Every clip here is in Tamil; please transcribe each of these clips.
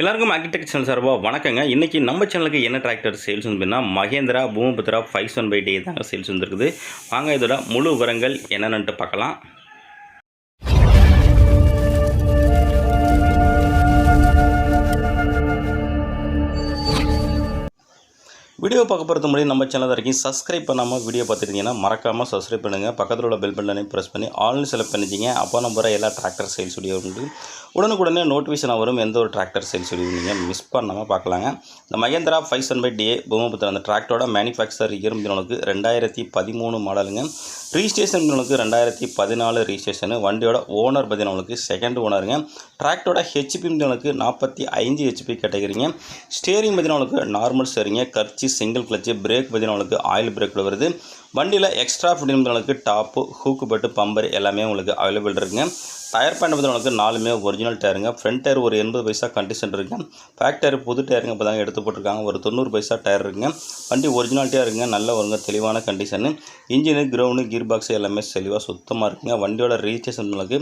எல்லாருக்கும் ஆர்கிடெக்ட் சேனல் சார்பாக வணக்கங்க. இன்றைக்கி நம்ம சேனலுக்கு என்ன டிராக்டர் சேல்ஸ் வந்துன்னா Mahindra Bhoomiputra five one by day தாங்க சேல்ஸ் வந்துருக்குது. வாங்க இதோட முழு விவரங்கள் என்னென்னட்டு பார்க்கலாம். வீடியோ பார்க்க போகிறது முடியும் நம்ம சேனல் வரைக்கும் சப்ஸ்கிரைப் பண்ணாமல் வீடியோ பார்த்துருந்தீங்கன்னா மறக்காமல் சப்ஸ்கிரைப் பண்ணுங்கள் பக்கத்தில் உள்ள பெல் பட்டனையும் ப்ரெஸ் பண்ணி ஆல்னு செலக்ட் பண்ணிச்சிங்க அப்போ நம்ம வர எல்லா டிராக்டர் சேல்ஸ் வீடியோ உண்டு. உடனுக்குடனே நோட்டிஃபிகேஷன் வரும். எந்த ஒரு டிராக்டர் சேல்ஸ் வீடியோ நீங்கள் மிஸ் பண்ணாமல் பார்க்கலாங்க. இந்த Mahindra five one by D பூமபுத்திர Bhoomiputra டிராக்டரோட மேனுஃபேக்சர் இரும்பினலுக்கு ரெண்டாயிரத்தி பதிமூணு மாடலுங்க ரீஸ்டேஷன் உங்களுக்கு ரெண்டாயிரத்தி பதினாலு ரீஸ்டேஷனு வண்டியோட ஓனர் பார்த்தீங்கன்னா செகண்ட் ஓனருங்க டிராக்டரோட ஹெச்பி உங்களுக்கு நாற்பத்தி ஐந்து ஹெச்பி கேட்டகரிங்க ஸ்டேரிங் பார்த்தீங்கன்னா நார்மல் ஸ்டேரிங்க கர்ச்சி சிங்கிள் கிளச்சு பிரேக் பார்த்தீங்கன்னா ஆயில் பிரேக்கில் வருது. வண்டியில் எக்ஸ்ட்ரா ஃபிட்டிங்களுக்கு டாப்பு ஹூக்கு பட்டு பம்பர் எல்லாமே உங்களுக்கு அவைலபிள் இருக்குங்க. டயர் பேண்ட் வந்து உங்களுக்கு நாலுமே ஒரிஜினல் டயருங்க ஃப்ரண்ட் டயர் ஒரு எண்பது பைசா கண்டிஷன் இருக்குங்க. பேக் டயர் புது டயருங்க இப்போ தாங்க எடுத்து போட்டிருக்காங்க. ஒரு தொண்ணூறு பைசா டயர் இருக்குங்க. வண்டி ஒரிஜினாலிட்டியாக இருக்குங்க. நல்ல ஒருங்க தெளிவான condition engine ground gear box எல்லாமே தெளிவாக சுத்தமாக இருக்குங்க. வண்டியோட ரிஜிஸ்ட்ரேஷன் உங்களுக்கு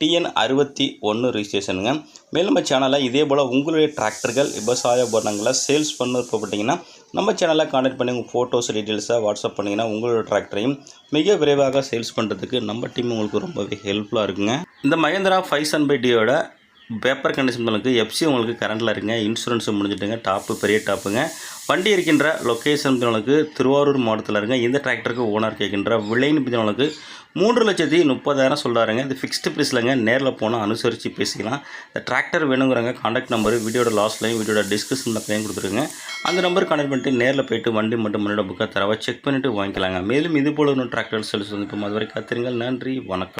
டிஎன் அறுபத்தி ஒன்று ரிஜிஸ்ட்ரேஷனுங்க மேலும் சேனலில் இதே போல் உங்களுடைய டிராக்டர்கள் விவசாய உபகரணங்களை சேல்ஸ் பண்ண விருப்பப்பட்டீங்கன்னா நம்ம சேனலில் காண்டாக்ட் பண்ணி உங்கள் ஃபோட்டோஸ் டீட்டெயில்ஸாக வாட்ஸ்அப் பண்ணிங்கன்னா உங்களோட டிராக்டரையும் மிக விரைவாக சேல்ஸ் பண்ணுறதுக்கு நம்ம டீம் உங்களுக்கு ரொம்பவே ஹெல்ப்ஃபுல்லாக இருக்குங்க. இந்த மகேந்திரா ஃபைவ் சன் பை டியோட பேப்பர் கண்டிஷன் உங்களுக்கு எஃப்சி உங்களுக்கு கரண்டில் இருக்குங்க இன்சூரன்ஸ் முடிஞ்சிட்டுங்க. டாப்பு பெரிய டாப்புங்க வண்டி இருக்கின்ற லொக்கேஷன் உங்களுக்கு திருவாரூர் மாவட்டத்தில் இருங்க. இந்த டிராக்டருக்கு ஓனர் கேட்கின்ற விலைன்னு உங்களுக்கு மூன்று லட்சத்தி முப்பதாயிரம் சொல்கிறாருங்க இது ஃபிக்ஸ்டு ப்ரைஸ்லங்க நேரில் போனால் அனுசரித்து பேசிக்கலாம். இந்த டிராக்டர் வேணுங்கிறாங்க காண்டாக்ட் நம்பர் வீடியோட லாஸ்ட்லையும் வீடியோட டிஸ்கிரிப்ஷனில் பையன் கொடுத்துருங்க. அந்த நம்பர் கனெக்ட் பண்ணிட்டு நேரில் போயிட்டு வண்டி மட்டும் முன்னோட புக்கை தரவை செக் பண்ணிவிட்டு வாங்கிக்கலாங்க. மேலும் இது போல இன்னும் டிராக்டர் செல்ஸ் வந்து இப்போ அது காத்திருங்கள். நன்றி. வணக்கம்.